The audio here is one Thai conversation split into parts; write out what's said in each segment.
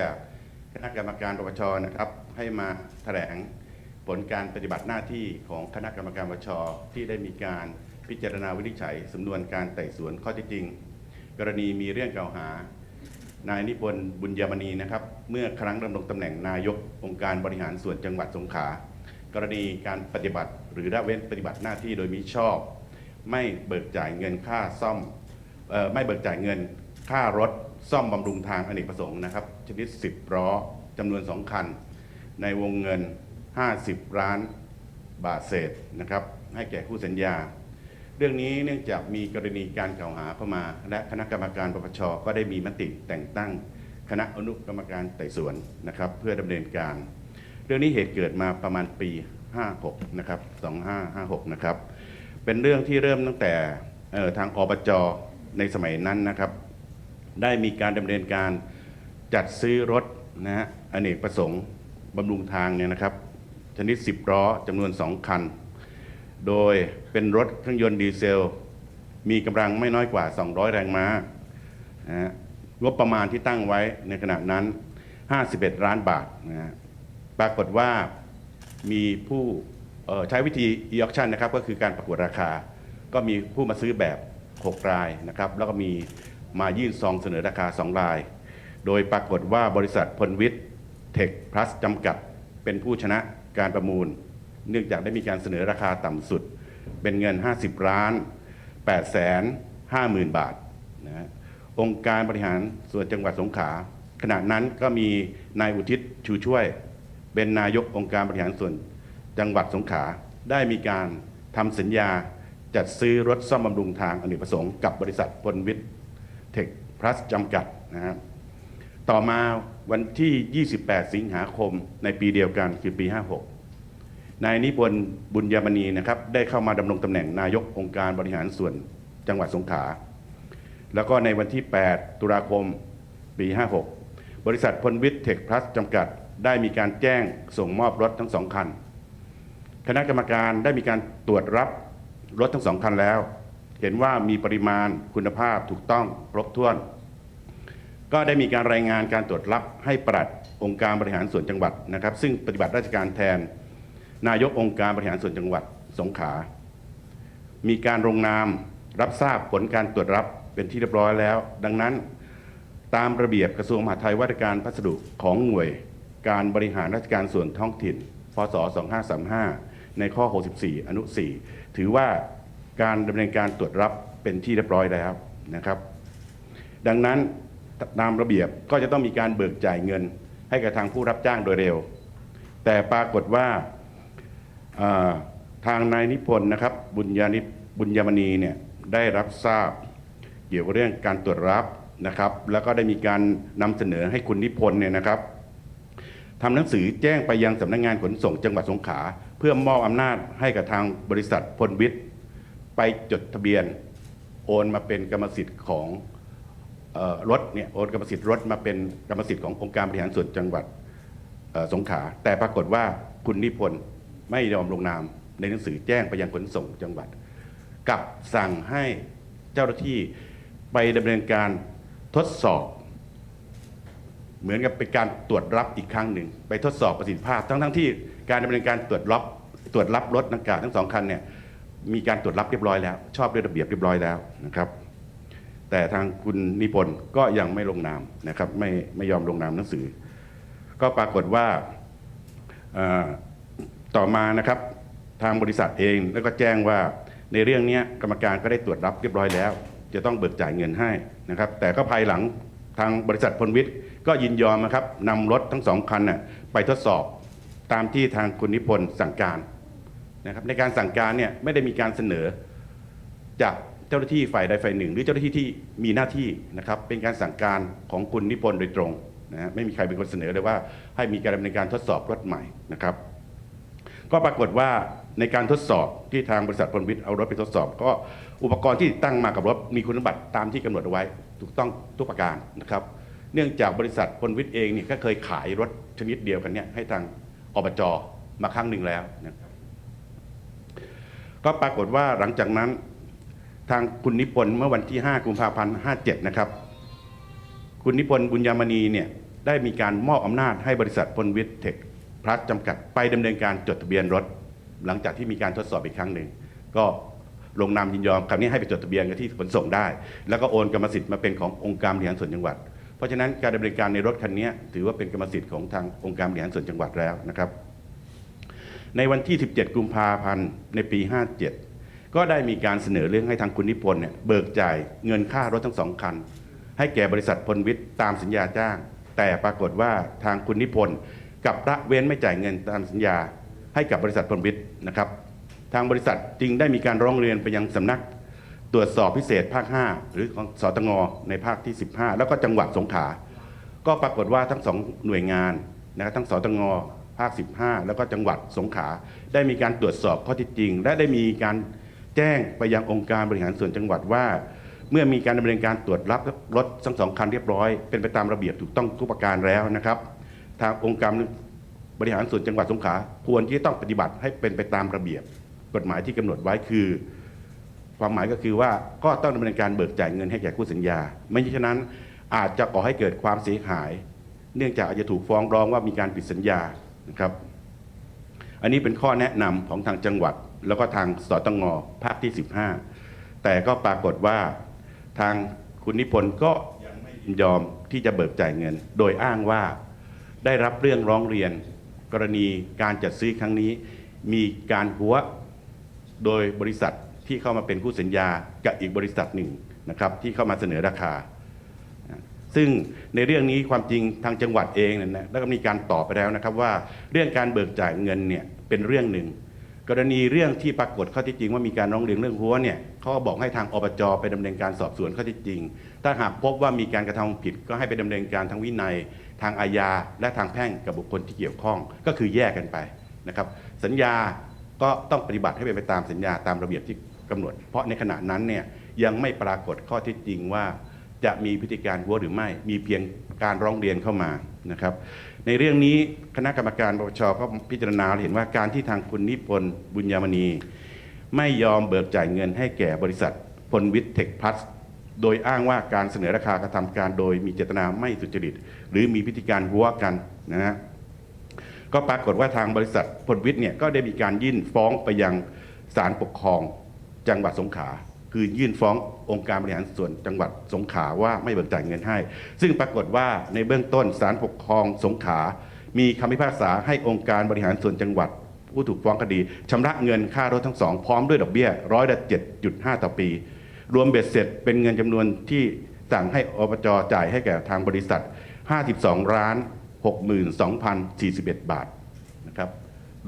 จากคณะกรรมการปปชนะครับ ให้มาแถลงผลการปฏิบัติหน้าที่ของคณะกรรมการปปชที่ได้มีการพิจารณาวินิจฉัยสำนวนการไต่สวนข้อเท็จจริง กรณีมีเรื่องกล่าวหานายนิพนธ์บุญยมณีนะครับ เมื่อครั้งดำรงตำแหน่งนายกองค์การบริหารส่วนจังหวัดสงขลากรณีการปฏิบัติหรือละเว้นปฏิบัติหน้าที่โดยมิชอบ ไม่เบิกจ่ายเงินค่าซ่อมออไม่เบิกจ่ายเงินค่ารถซ่อมบำรุงทางอเนกประสงค์นะครับ ชนิด 10ล้อจำนวน 2 คัน ในวงเงิน 50 ล้านบาทเศษนะครับให้แก่คู่สัญญา เรื่องนี้เนื่องจากมีกรณีการกล่าวหาเข้ามา และคณะกรรมการปปชก็ได้มีมติแต่งตั้งคณะอนุกรรมการไต่สวนนะครับเพื่อดำเนินการ เรื่องนี้เหตุเกิดมาประมาณปี 56 นะครับ 2556 นะครับ เป็นเรื่องที่เริ่มตั้งแต่ออทางอบจในสมัยนั้นนะครับ ได้มีการดำเนินการ จัดซื้อรถนะฮะอเนกประสงค์บำรุงทางเนี่ยนะครับ ชนิด 10ล้อจำนวน 2 คัน โดยเป็นรถเครื่องยนต์ดีเซล มีกำลังไม่น้อยกว่า 200 แรงม้านะฮะงบประมาณที่ตั้งไว้ในขณะนั้น 51 ล้านบาทนะฮะปรากฏว่ามีผู้ใช้วิธี e-auction นะครับก็คือการประกวดราคา ก็มีผู้มาซื้อแบบ 6 รายนะครับแล้วก็มีมายื่นซองเสนอราคา 2 ราย โดยปรากฏว่าบริษัทพลวิทย์เทคพลัสจำกัด เป็นผู้ชนะการประมูล เนื่องจากได้มีการเสนอราคาต่ำสุด เป็นเงิน 50ล้าน8แสน5หมื่นบาทนะองค์การบริหารส่วนจังหวัดสงขลาขณะนั้นก็มีนายอุทิศชูช่วย เป็นนายกองค์การบริหารส่วนจังหวัดสงขลาได้มีการทำสัญญาจัดซื้อรถซ่อมบำรุงทางอเนกประสงค์กับบริษัทพลวิทย์เทคพลัสจำกัดนะครับ ต่อมาวันที่ 28 สิงหาคมในปีเดียวกันคือปี 56 นายนิพนธ์บุญยมณีนะครับได้เข้ามาดำรงตำแหน่งนายกองค์การบริหารส่วนจังหวัดสงขลา แล้วก็ในวันที่ 8 ตุลาคมปี 56 บริษัทพลวิทย์เทคพลัสจำกัดได้มีการแจ้งส่งมอบรถทั้งสองคัน คณะกรรมการได้มีการตรวจรับรถทั้งสองคันแล้ว เห็นว่ามีปริมาณคุณภาพถูกต้องครบถ้วน ก็ได้มีการรายงานการตรวจรับให้ปลัดองค์การบริหารส่วนจังหวัดนะครับ ซึ่งปฏิบัติราชการแทน นายกองค์การบริหารส่วนจังหวัดสงขลามีการลงนามรับทราบผลการตรวจรับเป็นที่เรียบร้อยแล้ว ดังนั้นตามระเบียบกระทรวงมหาดไทยว่าด้วยการพัสดุของหน่วย การบริหารราชการส่วนท้องถิ่น พศ 2535 ในข้อ 64 อนุ 4 ถือว่าการดำเนินการตรวจรับเป็นที่เรียบร้อยแล้วนะครับ ดังนั้น ตามระเบียบก็จะต้องมีการเบิกจ่ายเงิน ให้กับทางผู้รับจ้างโดยเร็ว แต่ปรากฏว่าทางนายนิพนธ์นะครับบุญญานิบุญยมณีเนี่ยได้รับทราบเกี่ยวกับเรื่องการตรวจรับนะครับ แล้วก็ได้มีการนำเสนอให้คุณนิพนธ์เนี่ยนะครับทำหนังสือแจ้งไปยังสำนักงานขนส่งจังหวัดสงขลาเพื่อมอบอำนาจให้กับทางบริษัทพลวิทย์ไปจดทะเบียน โอนมาเป็นกรรมสิทธิ์ของ รถเนี่ยโอนกรรมสิทธิ์รถมาเป็นกรรมสิทธิ์ขององค์การบริหารส่วนจังหวัดสงขลาแต่ปรากฏว่าคุณนิพนธ์ไม่ยอมลงนามในหนังสือแจ้งไปยังขนส่งจังหวัดกับสั่งให้เจ้าหน้าที่ไปดำเนินการทดสอบ เหมือนกับเป็นการตรวจรับอีกครั้งหนึ่ง ไปทดสอบประสิทธิภาพ ทั้งทั้งที่การดำเนินการตรวจรับตรวจรับรถดังกาวทั้งสองคันเนี่ยมีการตรวจรับเรียบร้อยแล้ว ชอบด้วยระเบียบเรียบร้อยแล้วนะครับ แต่ทางคุณนิพนธ์ก็ยังไม่ลงนามนะครับไม่ไม่ยอมลงนามหนังสือ ก็ปรากฏว่าต่อมานะครับทางบริษัทเองแล้วก็แจ้งว่าในเรื่องนี้กรรมการก็ได้ตรวจรับเรียบร้อยแล้ว จะต้องเบิกจ่ายเงินให้นะครับ แต่ก็ภายหลังทางบริษัทพลวิทย์ก็ยินยอมนะครับนำรถทั้งสองคันน่ะไปทดสอบตามที่ทางคุณนิพนธ์สั่งการนะครับในการสั่งการเนี่ยไม่ได้มีการเสนอจาก เจ้าหน้าที่ฝ่ายใดฝ่ายหนึ่ง หรือเจ้าหน้าที่ที่มีหน้าที่นะครับเป็นการสั่งการของคุณนิพนธ์โดยตรงนะฮะไม่มีใครเป็นคนเสนอเลยว่า ให้มีการดำเนินการทดสอบรถใหม่นะครับ ก็ปรากฏว่าในการทดสอบที่ทางบริษัทพลวิทย์เอารถไปทดสอบ ก็อุปกรณ์ที่ติดตั้งมากับรถมีคุณสมบัติตามที่กำหนดเอาไว้ ถูกต้องทุกประการนะครับ เนื่องจากบริษัทพลวิทย์เองเนี่ยก็เคยขายรถชนิดเดียวกันเนี่ยให้ทางอบจมาครั้งหนึ่งแล้วนะครับก็ปรากฏว่าหลังจากนั้น ทางคุณนิพนธ์เมื่อวันที่ 5 กุมภาพันธ์ 57 นะครับ คุณนิพนธ์บุญยามณีเนี่ยได้มีการมอบอำนาจให้บริษัทพลวิทย์เทคพลัสจำกัดไปดำเนินการจดทะเบียนรถ หลังจากที่มีการทดสอบอีกครั้งหนึ่งก็ลงนามยินยอมคราวนี้ให้ไปจดทะเบียนกันที่ขนส่งได้ แล้วก็โอนกรรมสิทธิ์มาเป็นขององค์การบริหารส่วนจังหวัด เพราะฉะนั้นการดำเนินการในรถคันนี้ถือว่าเป็นกรรมสิทธิ์ของทางองค์การบริหารส่วนจังหวัดแล้วนะครับ ในวันที่ 17 กุมภาพันธ์ในปี 57 ก็ได้มีการเสนอเรื่องให้ทางคุณนิพนธ์เนี่ยเบิกจ่ายเงินค่ารถทั้งสองคัน ให้แก่บริษัทพลวิทย์ตามสัญญาจ้าง แต่ปรากฏว่าทางคุณนิพนธ์กับละเว้นไม่จ่ายเงินตามสัญญา ให้กับบริษัทพลวิทย์นะครับ ทางบริษัทจึงได้มีการร้องเรียนไปยังสำนักตรวจสอบพิเศษภาค 5 หรือของสตงในภาคที่ 15 แล้วก็จังหวัดสงขลาก็ปรากฏว่าทั้งสองหน่วยงานนะครับทั้งสตงภาค 15 แล้วก็จังหวัดสงขลาได้มีการตรวจสอบข้อท็จจริง และได้มีการ แจ้งไปยังองค์การบริหารส่วนจังหวัดว่า เมื่อมีการดำเนินการตรวจรับรถทั้งสองคันเรียบร้อยเป็นไปตามระเบียบถูกต้องทุกประการแล้วนะครับ ทางองค์การบริหารส่วนจังหวัดสงขลาควรที่จะต้องปฏิบัติให้เป็นไปตามระเบียบ กฎหมายที่กำหนดไว้คือ ความหมายก็คือว่าก็ต้องดำเนินการเบิกจ่ายเงินให้แก่คู่สัญญา ไม่เช่นนั้นอาจจะก่อให้เกิดความเสียหาย เนื่องจากอาจจะถูกฟ้องร้องว่ามีการผิดสัญญานะครับ อันนี้เป็นข้อแนะนำของทางจังหวัด แล้วก็ทางสตงภาคที่ 15 แต่ก็ปรากฏว่าทางคุณนิพนธ์ก็ยังไม่ยินยอมที่จะเบิกจ่ายเงิน โดยอ้างว่าได้รับเรื่องร้องเรียน กรณีการจัดซื้อครั้งนี้ มีการหัวโดยบริษัทที่เข้ามาเป็นคู่สัญญากับอีกบริษัทหนึ่งนะครับที่เข้ามาเสนอราคา ซึ่งในเรื่องนี้ความจริงทางจังหวัดเองเนี่ยนะแล้วก็มีการตอบไปแล้วนะครับว่าเรื่องการเบิกจ่ายเงินเนี่ยเป็นเรื่องหนึ่ง กรณีเรื่องที่ปรากฏข้อที่จริงว่ามีการร้องเรียนเรื่องหัวเนี่ยเขาก็บอกให้ทางอบจไปดำเนินการสอบสวนข้อที่จริง ถ้าหากพบว่ามีการกระทำผิดก็ให้ไปดำเนินการทางวินัย ทางอาญา และทางแพ่งกับบุคคลที่เกี่ยวข้อง ก็คือแยกกันไปนะครับ สัญญาก็ต้องปฏิบัติให้เป็นไปตามสัญญาตามระเบียบที่กำหนด เพราะในขณะนั้นเนี่ยยังไม่ปรากฏข้อท็จจริงว่า จะมีพฤติการหัวหรือไม่ มีเพียงการร้องเรียนเข้ามานะครับ ในเรื่องนี้คณะกรรมการปปชก็พิจารณาเห็นว่าการที่ทางคุณนิพนธ์บุญยมณี ไม่ยอมเบิกจ่ายเงินให้แก่บริษัทพลวิทย์เทคพัสโดยอ้างว่าการเสนอราคากระทำการโดยมีเจตนาไม่สุจริต หรือมีพฤติการหัวกันนะฮะก็ปรากฏว่าทางบริษัทพลวิทย์เนี่ยก็ได้มีการยื่นฟ้องไปยังศาลปกครองจังหวัดสงขลาคือยื่นฟ้อง องค์การบริหารส่วนจังหวัดสงขลาว่าไม่เบิกจ่ายเงินให้ ซึ่งปรากฏว่าในเบื้องต้นศาลปกครองสงขลามีคำพิพากษาให้องค์การบริหารส่วนจังหวัด ผู้ถูกฟ้องคดีชำระเงินค่ารถทั้งสองพร้อมด้วยดอกเบี้ยร้อยละ7.5 ต่อปี รวมเบ็ดเสร็จเป็นเงินจำนวนที่สั่งให้อบจจ่ายให้แก่ทางบริษัท 52ล้าน62,041 บาทนะครับ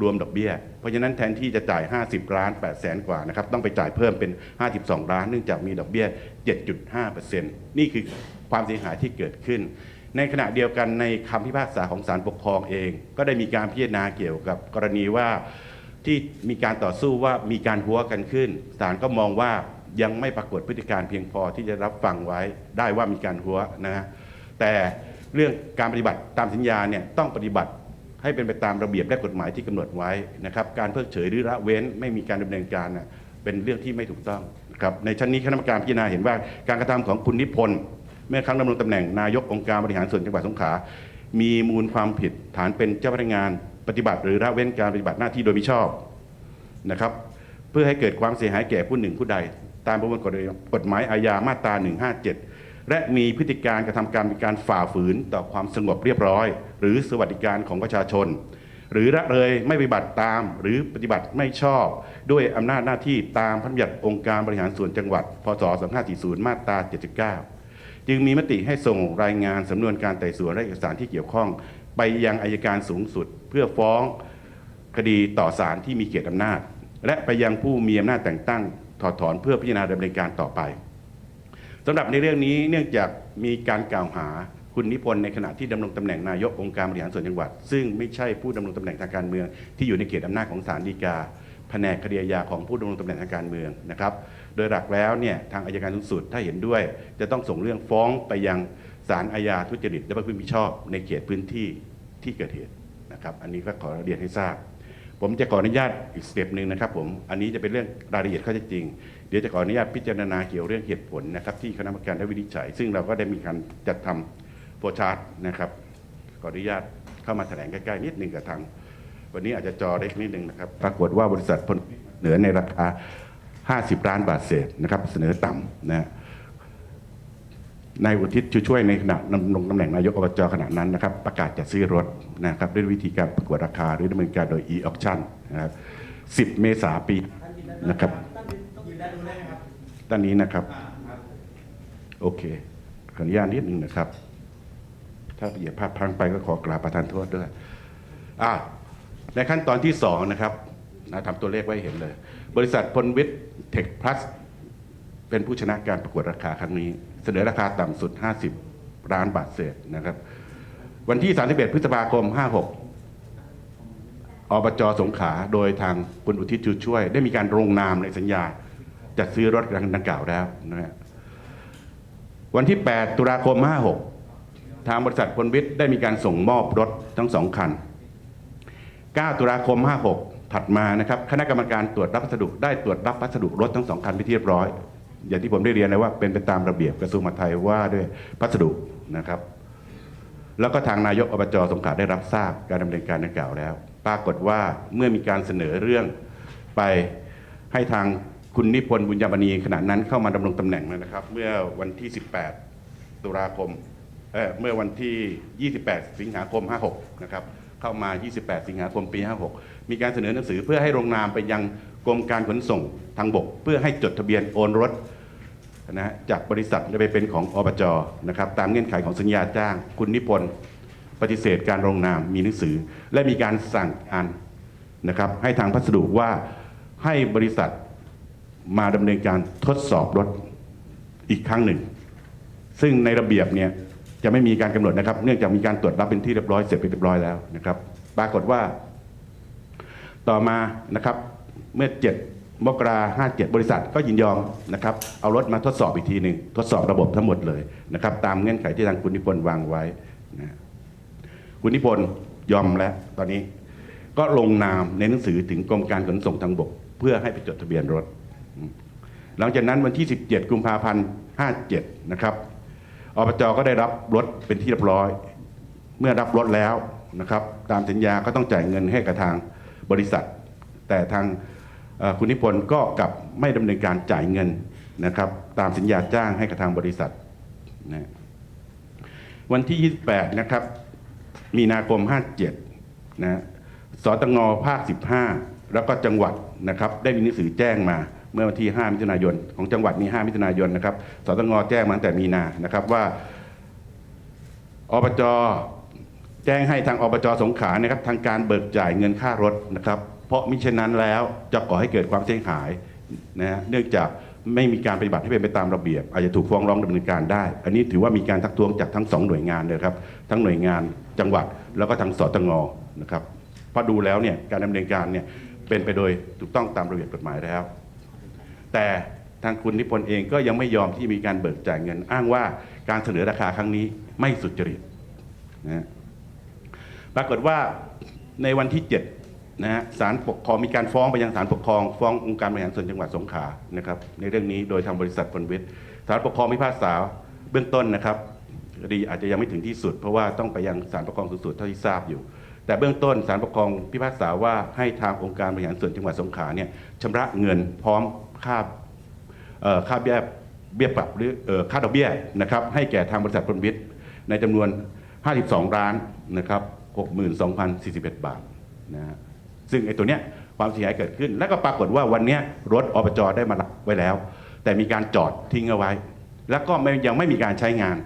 รวมดอกเบี้ย เพราะฉะนั้นแทนที่จะจ่าย 50 ล้าน8แสนกว่านะครับต้องไปจ่ายเพิ่มเป็น 52 ล้าน เนื่องจากมีดอกเบี้ย 7.5%นี่คือความเสียหายที่เกิดขึ้น ในขณะเดียวกันในคำพิพากษาของศาลปกครองเอง ก็ได้มีการพิจารณาเกี่ยวกับกรณีว่าที่มีการต่อสู้ว่ามีการหัวกันขึ้นศาลก็มองว่ายังไม่ปรากฏพฤติการเพียงพอที่จะรับฟังไว้ได้ว่ามีการหัวนะฮะแต่เรื่องการปฏิบัติตามสัญญาเนี่ยต้องปฏิบัติ ให้เป็นไปตามระเบียบและกฎหมายที่กำหนดไว้นะครับการเพิกเฉยหรือละเว้นไม่มีการดำเนินการเป็นเรื่องที่ไม่ถูกต้องครับในชั้นนี้คณะกรรมการพิจารณาเห็นว่าการกระทำของคุณนิพนธ์เมื่อครั้งดำรงตำแหน่งนายกองค์การบริหารส่วนจังหวัดสงขลามีมูลความผิดฐานเป็นเจ้าพนักงานปฏิบัติ หรือละเว้นการปฏิบัติหน้าที่โดยมิชอบนะครับเพื่อให้เกิดความเสียหายแก่ผู้หนึ่งผู้ใด ตามประมวลกฎหมายอาญามาตรา 157 และมีพฤติการกระทำการเป็นการฝ่าฝืนต่อความสงบเรียบร้อย หรือสวัสดิการของประชาชน หรือละเลยไม่ปฏิบัติตาม หรือปฏิบัติไม่ชอบ ด้วยอำนาจหน้าที่ตามพระราชบัญญัติองค์การบริหารส่วนจังหวัด พศ 2540 มาตรา 79 จึงมีมติให้ส่งรายงานสำนวนการไต่สวนและเอกสารที่เกี่ยวข้อง ไปยังอายการสูงสุด เพื่อฟ้องคดีต่อศาลที่มีเกียรติอำนาจ และไปยังผู้มีอำนาจแต่งตั้งถอดถอนเพื่อพิจารณาดำเนินการต่อไป สำหรับในเรื่องนี้เนื่องจากมีการกล่าวหาคุณนิพนธ์ในขณะที่ดำรงตำแหน่งนายกองค์การบริหารส่วนจังหวัด ซึ่งไม่ใช่ผู้ดำรงตำแหน่งทางการเมือง ที่อยู่ในเขตอำนาจของศาลฎีกา แผนกคดีอาญาของผู้ดำรงตำแหน่งทางการเมืองนะครับ โดยหลักแล้วเนี่ยทางอายการสูงสุดถ้าเห็นด้วย จะต้องส่งเรื่องฟ้องไปยังศาลอาญาทุจริตและประพฤติมิชอบ ในเขตพื้นที่ที่เกิดเหตุนะครับ อันนี้ก็ขอเรียนให้ทราบ ผมจะขออนุญาตอีกสเต็ปหนึ่งนะครับผมอันนี้จะเป็นเรื่องรายละเอียดข้อเท็จจริง เดี๋ยวจะขออนุญาตพิจารณาเกี่ยวเรื่องเหตุผลนะครับ ที่คณะกรรมการได้วินิจฉัย ซึ่งเราก็ได้มีการจัดทำโฟชาร์ตนะครับขออนุญาตเข้ามาแถลงใกล้ๆนิดนึงกับทาง วันนี้อาจจะจอเล็กนิดนึงนะครับ ปรากฏว่าบริษัทพลเหนือในราคา 50 ล้านบาทเศษนะครับ เสนอต่ำนะฮะนายอุทิศช่วยในขณะดำรงตำแหน่งนายกอบจขณะนั้นนะครับ ประกาศจะซื้อรถนะครับ ด้วยวิธีการประกวดราคาหรือดำเนินการโดย e-auction นะครับ 10 เมษายนปีนะครับ ด้านนี้นะครับ โอเค ขออนุญาตนิดหนึ่งนะครับ ถ้าเหยียบพลาดพลังไปก็ขอกราบประทานโทษด้วยอ่าในขั้นตอนที่สองนะครับนะทำตัวเลขไว้เห็นเลย บริษัทพลวิทย์เทคพลัสเป็นผู้ชนะการประกวดราคาครั้งนี้ เสนอราคาต่ำสุด 50 ล้านบาทเศษนะครับ วันที่ 31 พฤษภาคม 56 อบจสงขลาโดยทางคุณอุทิศชูช่วย ได้มีการลงนามในสัญญา จัดซื้อรถดังกล่าวแล้วนะฮะวันที่ 8 ตุลาคม 56 ทางบริษัทพลวิทย์ได้มีการส่งมอบรถทั้งสองคัน 9 ตุลาคม 56 ถัดมานะครับ คณะกรรมการตรวจรับพัสดุได้ตรวจรับพัสดุรถทั้งสองคันไปที่เรียบร้อย อย่างที่ผมได้เรียนเลยว่าเป็นไปตามระเบียบกระทรวงมหาดไทยว่าด้วยพัสดุนะครับ แล้วก็ทางนายกอบจสงขลาได้รับทราบการดำเนินการดังกล่าวแล้ว ปรากฏว่าเมื่อมีการเสนอเรื่องไปให้ทาง คุณนิพนธ์บุญญามณีขณะนั้นเข้ามาดำรงตำแหน่งนะครับ เมื่อวันที่ 18 ตุลาคมเออเมื่อวันที่ 28 สิงหาคม 56 นะครับเข้ามา 28 สิงหาคม ปี 56 มีการเสนอหนังสือเพื่อให้ลงนามไปยังกรมการขนส่งทางบก เพื่อให้จดทะเบียนโอนรถนะฮะจากบริษัทไปเป็นของอบจนะครับตามเงื่อนไขของสัญญาจ้าง คุณนิพนธ์ปฏิเสธการลงนามมีหนังสือ และมีการสั่งการนะครับให้ทางพัสดุว่าให้บริษัท มาดำเนินการทดสอบรถอีกครั้งหนึ่ง ซึ่งในระเบียบเนี่ยจะไม่มีการกำหนดนะครับ เนื่องจากมีการตรวจรับเป็นที่เรียบร้อยเสร็จไปเรียบร้อยแล้วนะครับ ปรากฏว่า ต่อมานะครับเมื่อ 7 มกราห้าเจ็ดบริษัทก็ยินยอมนะครับ เอารถมาทดสอบอีกทีหนึ่งทดสอบระบบทั้งหมดเลยนะครับ ตามเงื่อนไขที่ทางคุณนิพนธ์วางไว้นะคุณนิพนธ์ยอมแล้วตอนนี้ ก็ลงนามในหนังสือถึงกรมการขนส่งทางบก เพื่อให้ไปจดทะเบียนรถ หลังจากนั้นวันที่ 17 กุมภาพันธ์ 57 นะครับอบจก็ได้รับรถเป็นที่เรียบร้อย เมื่อรับรถแล้วนะครับ ตามสัญญาก็ต้องจ่ายเงินให้กับทางบริษัท แต่ทางคุณนิพนธ์ก็กลับไม่ดำเนินการจ่ายเงินนะครับ ตามสัญญาจ้างให้กับทางบริษัทนะวันที่ 28 นะครับ มีนาคม 57 นะสตงภาค 15 แล้วก็จังหวัดนะครับ ได้มีหนังสือแจ้งมา เมื่อวันที่ 5 มิถุนายน ของจังหวัดมี 5 มิถุนายนนะครับสตงแจ้งมาตั้งแต่มีนานะครับว่าอบจแจ้งให้ทางอบจสงขลานะครับทางการเบิกจ่ายเงินค่ารถนะครับเพราะมิฉะนั้นแล้วจะก่อให้เกิดความเสียหายนะฮะเนื่องจากไม่มีการปฏิบัติให้เป็นไปตามระเบียบ อาจจะถูกฟ้องร้องดำเนินการได้ อันนี้ถือว่ามีการทักท้วงจากทั้งสองหน่วยงานเลยครับทั้งหน่วยงานจังหวัดแล้วก็ทางสตงนะครับพราะดูแล้วเนี่ยการดำเนินการเนี่ยเป็นไปโดยถูกต้องตามระเบียบกฎหมายแล้ว แต่ทางคุณนิพนธ์เองก็ยังไม่ยอมที่มีการเบิกจ่ายเงิน อ้างว่าการเสนอราคาครั้งนี้ไม่สุจริตนะปรากฏว่าในวันที่7นะฮะศาลปกครองมีการฟ้องไปยังศาลปกครองฟ้ององค์การบริหารส่วนจังหวัดสงขลานะครับในเรื่องนี้โดยทางบริษัทพลวิทย์ศาลปกครองพิพากษาเบื้องต้นนะครับคดีอาจจะยังไม่ถึงที่สุด เพราะว่าต้องไปยังศาลปกครองสูงสุดเท่าที่ทราบอยู่ แต่เบื้องต้นศาลปกครองพิพากษาว่าให้ทางองค์การบริหารส่วนจังหวัดสงขลาเนี่ยชำระเงินพร้อม ค่าค่าเบี้ยเบี้ยปรับหรือค่าดอกเบี้ยนะครับให้แก่ทางบริษัทพลวิทย์ในจำนวน 52 ล้านนะครับ62,041 บาทนะฮะซึ่งไอ้ตัวเนี้ยความเสียหายเกิดขึ้น แล้วก็ปรากฏว่าวันเนี้ยรถอบจได้มารับไว้แล้ว แต่มีการจอดทิ้งเอาไว้ แล้วก็ยังไม่มีการใช้งาน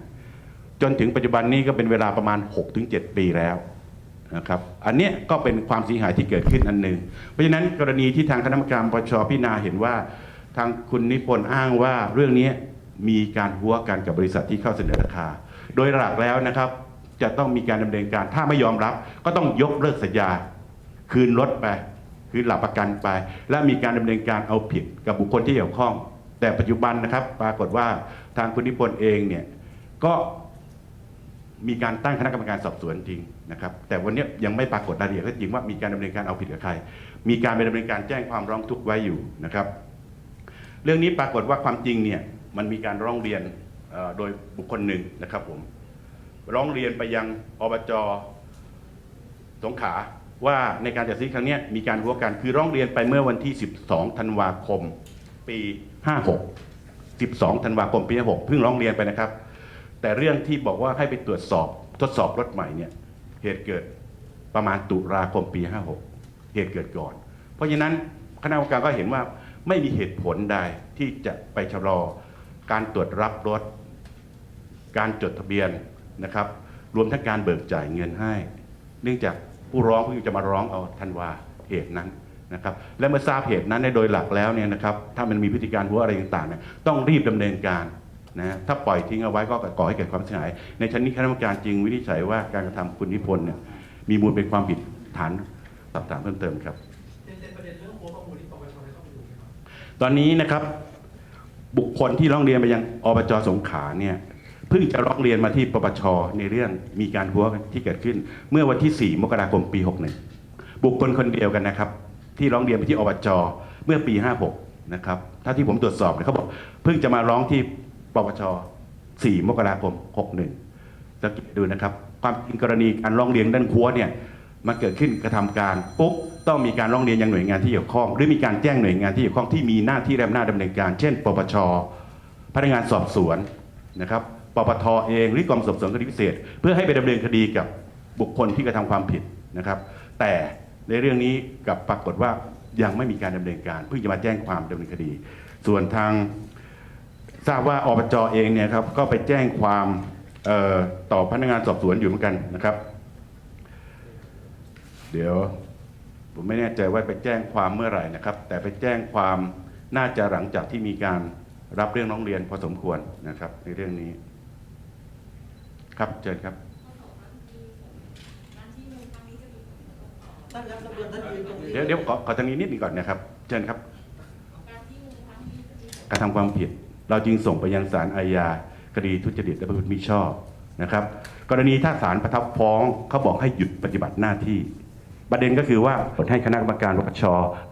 จนถึงปัจจุบันนี้ก็เป็นเวลาประมาณ 6-7 ปีแล้ว นะครับอันเนี้ยก็เป็นความเสียหายที่เกิดขึ้นอันหนึ่งเพราะฉะนั้นกรณีที่ทางคณะกรรมการปชพิจารณาเห็นว่า ทางคุณนิพนธ์อ้างว่าเรื่องนี้มีการหัวกันกับบริษัทที่เข้าเสนอราคา โดยหลักแล้วนะครับจะต้องมีการดำเนินการถ้าไม่ยอมรับ ก็ต้องยกเลิกสัญญา คืนรถไป คืนหลักประกันไป และมีการดำเนินการเอาผิดกับบุคคลที่เกี่ยวข้อง แต่ปัจจุบันนะครับปรากฏว่าทางคุณนิพนธ์เองเนี่ยก็ มีการตั้งคณะกรรมการสอบสวนจริงนะครับ แต่วันนี้ยังไม่ปรากฏรายละเอียดก็จริงว่ามีการดำเนินการเอาผิดกับใคร มีการไปดำเนินการแจ้งความร้องทุกข์ไว้อยู่นะครับ เรื่องนี้ปรากฏว่าความจริงเนี่ยมันมีการร้องเรียนโดยบุคคลหนึ่งนะครับผมร้องเรียนไปยังอบจสงขลาว่าในการจัดซื้อครั้งนี้มีการหัวกันคือร้องเรียนไปเมื่อวันที่ 12 ธันวาคม ปี 56 12 ธันวาคม ปี 56 เพิ่งร้องเรียนไปนะครับ แต่เรื่องที่บอกว่าให้ไปตรวจสอบทดสอบรถใหม่เนี่ยเหตุเกิดประมาณตุลาคมปี 56 เหตุเกิดก่อน เพราะฉะนั้นคณะกรรมการก็เห็นว่าไม่มีเหตุผลใดที่จะไปชะลอการตรวจรับรถ การจดทะเบียนนะครับ รวมทั้งการเบิกจ่ายเงินให้ เนื่องจากผู้ร้องเพิ่จะมาร้องเอาธันวาเหตุนั้นนะครับ และเมื่อทราบเหตุนั้นในโดยหลักแล้วเนี่ยนะครับ ถ้ามันมีพฤติการหัวอะไรต่างๆเนี่ยต้องรีบดำเนินการ นะถ้าปล่อยทิ้งเอาไว้ก็ก่อให้เกิดความเสียหาย ในชั้นนี้คณะกรรมการจึงวินิจฉัยว่าการกระทำคุณนิพนธ์เนี่ยมีมูลเป็นความผิดฐานสอบถามเพิ่มเติมครับ ตอนนี้นะครับบุคคลที่ร้องเรียนไปยังอบจสงขลาเนี่ยเพิ่งจะร้องเรียนมาที่ปปชในเรื่องมีการหัวที่เกิดขึ้น เมื่อวันที่ 4 มกราคมปี 61 บุคคลคนเดียวกันนะครับ ที่ร้องเรียนไปที่อบจเมื่อปี 56 นะครับถ้าที่ผมตรวจสอบเนี่ยเขาบอกเพิ่งจะมาร้องที่ ปปช 4 มกราคม 61สังเกตดูนะครับ ความจริงกรณีการร้องเรียนด้านคัวเนี่ยมันเกิดขึ้นกระทำการปุ๊บต้องมีการร้องเรียนยังหน่วยงานที่เกี่ยวข้อง หรือมีการแจ้งหน่วยงานที่เกี่ยวข้องที่มีหน้าที่และอำนาจดำเนินการ เช่น ปปช พนักงานสอบสวนนะครับปปทเองหรือกรมสอบสวนคดีพิเศษ เพื่อให้ไปดำเนินคดีกับบุคคลที่กระทำความผิดนะครับ แต่ในเรื่องนี้กับปรากฏว่ายังไม่มีการดำเนินการ เพิ่งจะมาแจ้งความดำเนินคดี ส่วนทาง ทราบว่าอบจเองเนี่ยครับก็ไปแจ้งความเอ่อต่อพนักงานสอบสวนอยู่เหมือนกันนะครับ เดี๋ยวผมไม่แน่ใจว่าไปแจ้งความเมื่อไหร่นะครับ แต่ไปแจ้งความน่าจะหลังจากที่มีการรับเรื่องร้องเรียนพอสมควรนะครับ ในเรื่องนี้ ครับเชิญครับท่านครับท่านท่านยืนตรงนี้เดี๋ยวเดี๋ยวขอขอทางนี้นิดหนึงก่อนนะครับ เชิญครับ การทำความผิด เราจึงส่งไปยังศาลอาญาคดีทุจริตและประพฤติมิชอบนะครับ กรณีถ้าศาลประทับฟ้องเขาบอกให้หยุดปฏิบัติหน้าที่ ประเด็นก็คือว่าให้คณะกรรมการปปช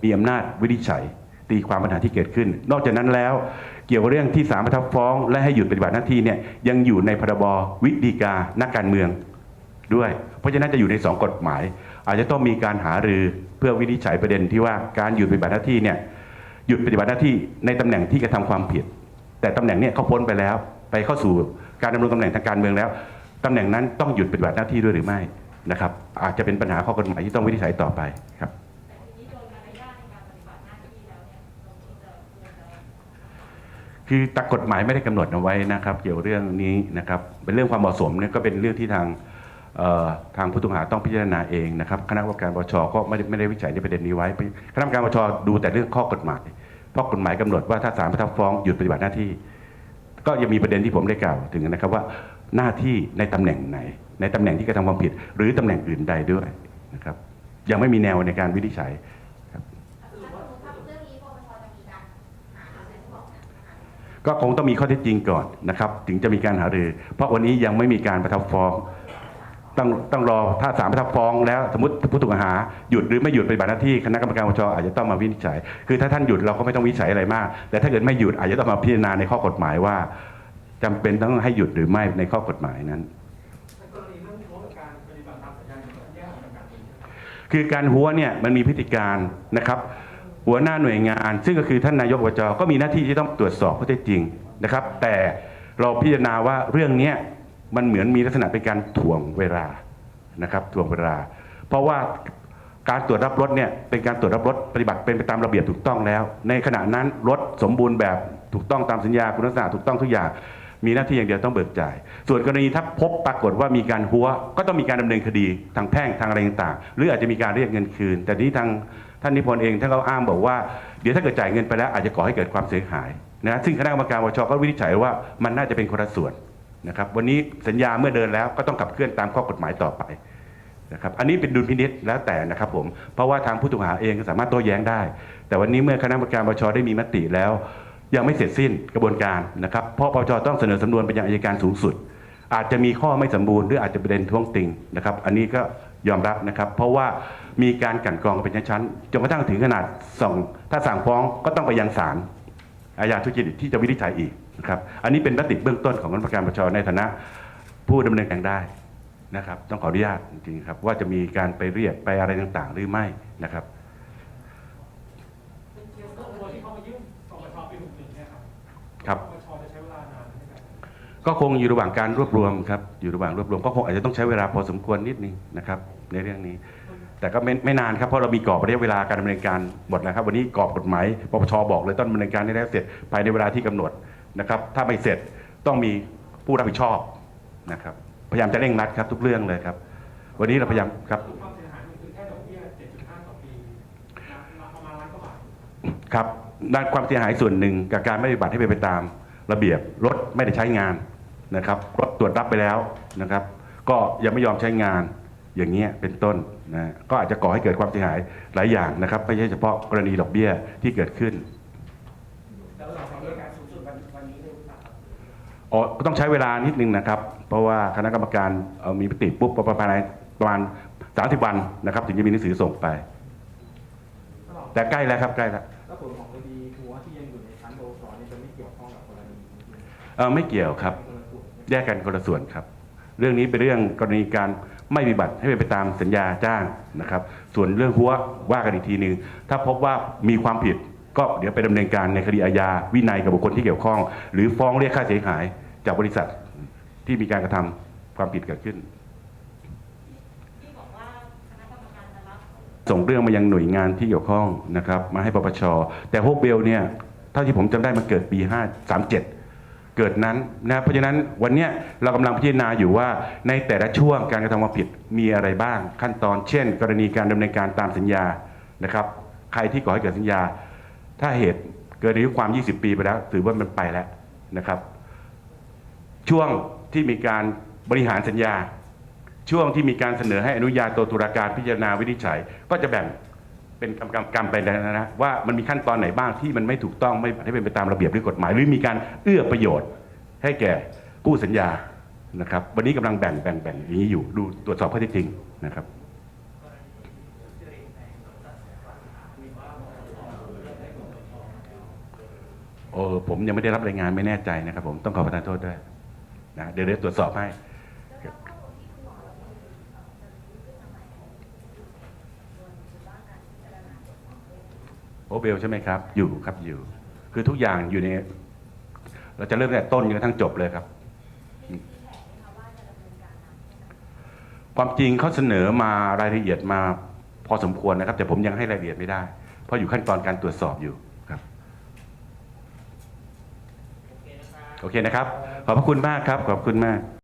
มีอำนาจวินิจฉัย ตีความปัญหาที่เกิดขึ้น นอกจากนั้นแล้วเกี่ยวกับเรื่องที่ศาลประทับฟ้อง และให้หยุดปฏิบัติหน้าที่เนี่ยยังอยู่ในพรบวิธีกานักการเมืองด้วย เพราะฉะนั้นจะอยู่ใน 2 กฎหมาย อาจจะต้องมีการหารือเพื่อวินิจฉัยประเด็นที่ว่าการหยุดปฏิบัติหน้าที่เนี่ยหยุดปฏิบัติหน้าที่ในตำแหน่งที่กระทำความผิด แต่ตำแหน่งเนี่ยเขาพ้นไปแล้ว ไปเข้าสู่การดำรงตำแหน่งทางการเมืองแล้วตำแหน่งนั้นต้องหยุดปฏิบัติหน้าที่ด้วยหรือไม่นะครับ อาจจะเป็นปัญหาข้อกฎหมายที่ต้องวินิจฉัยต่อไปครับคือตามกฎหมายไม่ได้กำหนดเอาไว้นะครับ เกี่ยวเรื่องนี้นะครับเป็นเรื่องความเหมาะสมเนี่ยก็เป็นเรื่องที่ทางทางผู้ต้องหาต้องพิจารณาเองนะครับ คณะกรรมการปชก็ไม่ได้ไม่ได้วิจัยในประเด็นนี้ไว้คณะกรรมการปชดูแต่เรื่องข้อกฎหมาย เพราะกฎหมายกำหนดว่าถ้าศาลประทับฟ้องหยุดปฏิบัติหน้าที่ ก็ยังมีประเด็นที่ผมได้กล่าวถึงนะครับว่าหน้าที่ในตำแหน่งไหน ในตำแหน่งที่กระทำความผิด หรือตำแหน่งอื่นใดด้วยนะครับ ยังไม่มีแนวในการวินิจฉัยก็คงต้องมีข้อเท็จจริงก่อนนะครับ ถึงจะมีการหารือ เพราะวันนี้ยังไม่มีการประทับฟ้อง ต้องต้องรอถ้าศาลประทับฟ้องแล้วสมมติผู้ถูกกล่าวหาหยุดหรือไม่หยุดปฏิบัติหน้าที่คณะกรรมการปชอาจจะต้องมาวินิจฉัย คือถ้าท่านหยุดเราก็ไม่ต้องวินิจฉัยอะไรมาก แต่ถ้าเกิดไม่หยุดอาจจะต้องมาพิจารณาในข้อกฎหมายว่าจำเป็นต้องให้หยุดหรือไม่ในข้อกฎหมายนั้น คือการหัวเนี่ยมันมีพฤติการนะครับ หัวหน้าหน่วยงาน ซึ่งก็คือท่านนายกอบจก็มีหน้าที่ที่ต้องตรวจสอบข้อเท็จจริงนะครับ แต่เราพิจารณาว่าเรื่องนี้ มันเหมือนมีลักษณะเป็นการถ่วงเวลานะครับถ่วงเวลา เพราะว่าการตรวจรับรถเนี่ยเป็นการตรวจรับรถปฏิบัติเป็นไปตามระเบียบถูกต้องแล้ว ในขณะนั้นรถสมบูรณ์แบบถูกต้องตามสัญญาคุณลักษณะถูกต้องทุกอย่าง มีหน้าที่อย่างเดียวต้องเบิกจ่าย ส่วนกรณีถ้าพบปรากฏว่ามีการหัว ก็ต้องมีการดำเนินคดีทางแพ่งทางอะไรต่างๆหรืออาจจะมีการเรียกเงินคืน แต่นี้ทางท่านนิพนธ์เองท่านก็อ้างบอกว่าเดี๋ยวถ้าเกิดจ่ายเงินไปแล้วอาจจะก่อให้เกิดความเสียหายนะซึ่งคณะกรรมการปปชก็วินิจฉัยว่ามันน่าจะเป็นคนละส่วน นะครับ วันนี้สัญญาเมื่อเดินแล้วก็ต้องขับเคลื่อนตามข้อกฎหมายต่อไปนะครับ อันนี้เป็นดุลพินิษแล้วแต่นะครับผม เพราะว่าทางผู้ถูกหาเองก็สามารถโต้แย้งได้ แต่วันนี้เมื่อคณะกรรมการปชได้มีมติแล้ว ยังไม่เสร็จสิ้นกระบวนการนะครับ เพราะปชต้องเสนอสำนวนไปยังอัยการสูงสุด อาจจะมีข้อไม่สมบูรณ์หรืออาจจะประเด็นท้วงติงนะครับ อันนี้ก็ยอมรับนะครับ เพราะว่ามีการกันกรองเป็นชั้นๆจนกระทั่งถึงขนาดส่งถ้าสั่งฟ้องก็ต้องไปยังศาลอาญาทุจริตที่จะวินิจฉัยอีก ครับอันนี้เป็นมติเบื้องต้นของคณะกรรมการปชในฐานะผู้ดำเนินการได้นะครับ ต้องขออนุญาตจริงๆครับ ว่าจะมีการไปเรียกไปอะไรต่างๆ หรือไม่นะครับ ครับก็คงอยู่ระหว่างการรวบรวมครับอยู่ระหว่างรวบรวมก็คงอาจจะต้องใช้เวลาพอสมควรนิดนึงนะครับ ในเรื่องนี้ แต่ก็ไม่ไม่นานครับเพราะเรามีกรอบระยะเวลาการดำเนินการหมดแล้วครับ วันนี้กรอบกฎหมายปปชบอกเลยต้องดำเนินการให้แล้วเสร็จภายในเวลาที่กำหนด นะครับ ถ้าไม่เสร็จต้องมีผู้รับผิดชอบนะครับ พยายามจะเร่งรัดครับทุกเรื่องเลยครับ วันนี้เราพยายามครับความเสียหายมันคือแค่ดอกเบี้ย7.5ต่อปีประมาณล้านกว่าบาทครับด้านความเสียหายส่วนหนึ่งกับการไม่ปฏิบัติให้เป็นไปตามระเบียบรถไม่ได้ใช้งานนะครับรถตรวจรับไปแล้วนะครับ ก็ยังไม่ยอมใช้งานอย่างเงี้ยเป็นต้นนะก็อาจจะก่อให้เกิดความเสียหายหลายอย่างนะครับ ไม่ใช่เฉพาะกรณีดอกเบี้ยที่เกิดขึ้น อ๋อก็ต้องใช้เวลานิดนึงนะครับ เพราะว่าคณะกรรมการเอ่อมีมติปุ๊บประมาณประมาณ30วันนะครับ ถึงจะมีหนังสือส่งไป ตลอดแต่ใกล้แล้วครับใกล้แล้วแล้วผลของคดีหัวที่ยังอยู่ในชั้นโดสอนนี่จะไม่เกี่ยวข้องกับกรณีนี้ใช่ไหมเออไม่เกี่ยวครับคนละส่วนใช่ไหมแยกกันคนละส่วนครับ เรื่องนี้เป็นเรื่องกรณีการไม่ปฏิบัติให้เป็นไปตามสัญญาจ้างนะครับ ส่วนเรื่องหัวว่ากันอีกทีหนึ่งถ้าพบว่ามีความผิด ก็เดี๋ยวไปดำเนินการในคดีอาญาวินัยกับบุคคลที่เกี่ยวข้อง หรือฟ้องเรียกค่าเสียหายจากบริษัทที่มีการกระทำความผิดเกิดขึ้น ที่บอกว่าคณะกรรมการจะรับส่งเรื่องมายังหน่วยงานที่เกี่ยวข้องนะครับ มาให้ปปช แต่พวกเบลเนี่ยเท่าที่ผมจำได้มันเกิดปี 5 37 เกิดนั้นนะเพราะฉะนั้นวันเนี้ยเรากำลังพิจารณาอยู่ว่าในแต่ละช่วงการกระทำความผิดมีอะไรบ้าง ขั้นตอนเช่น กรณีการดำเนินการตามสัญญานะครับ ใครที่ก่อให้เกิดสัญญา ถ้าเหตุเกินอายุความ 20 ปีไปแล้ว ถือว่ามันไปแล้วนะครับ ช่วงที่มีการบริหารสัญญา ช่วงที่มีการเสนอให้อนุญาโตตุลาการพิจารณาวินิจฉัย ก็จะแบ่งเป็นกรรมกรรมกรรมไปแล้วนะว่ามันมีขั้นตอนไหนบ้างที่มันไม่ถูกต้องไม่ให้เป็นไปตามระเบียบหรือกฎหมาย หรือมีการเอื้อประโยชน์ ให้แก่ผู้สัญญานะครับ วันนี้กำลังแบ่งแบ่งแบ่งอย่างนี้อยู่ดูตรวจสอบข้อเท็จจริงนะครับ โอ้ผมยังไม่ได้รับรายงานไม่แน่ใจนะครับ ผมต้องขอประทานโทษด้วยนะเดี๋ยวเดี๋ยวตรวจสอบให้โอเบลใช่ไหมครับ อยู่ครับอยู่ คือทุกอย่างอยู่ใน เราจะเริ่มตั้งแต่ต้นจนกระทั่งจบเลยครับ ความจริงเขาเสนอมารายละเอียดมาพอสมควรนะครับ แต่ผมยังให้รายละเอียดไม่ได้ เพราะอยู่ขั้นตอนการตรวจสอบอยู่ครับ โอเคนะครับ ขอบพระคุณมากครับ ขอบคุณมาก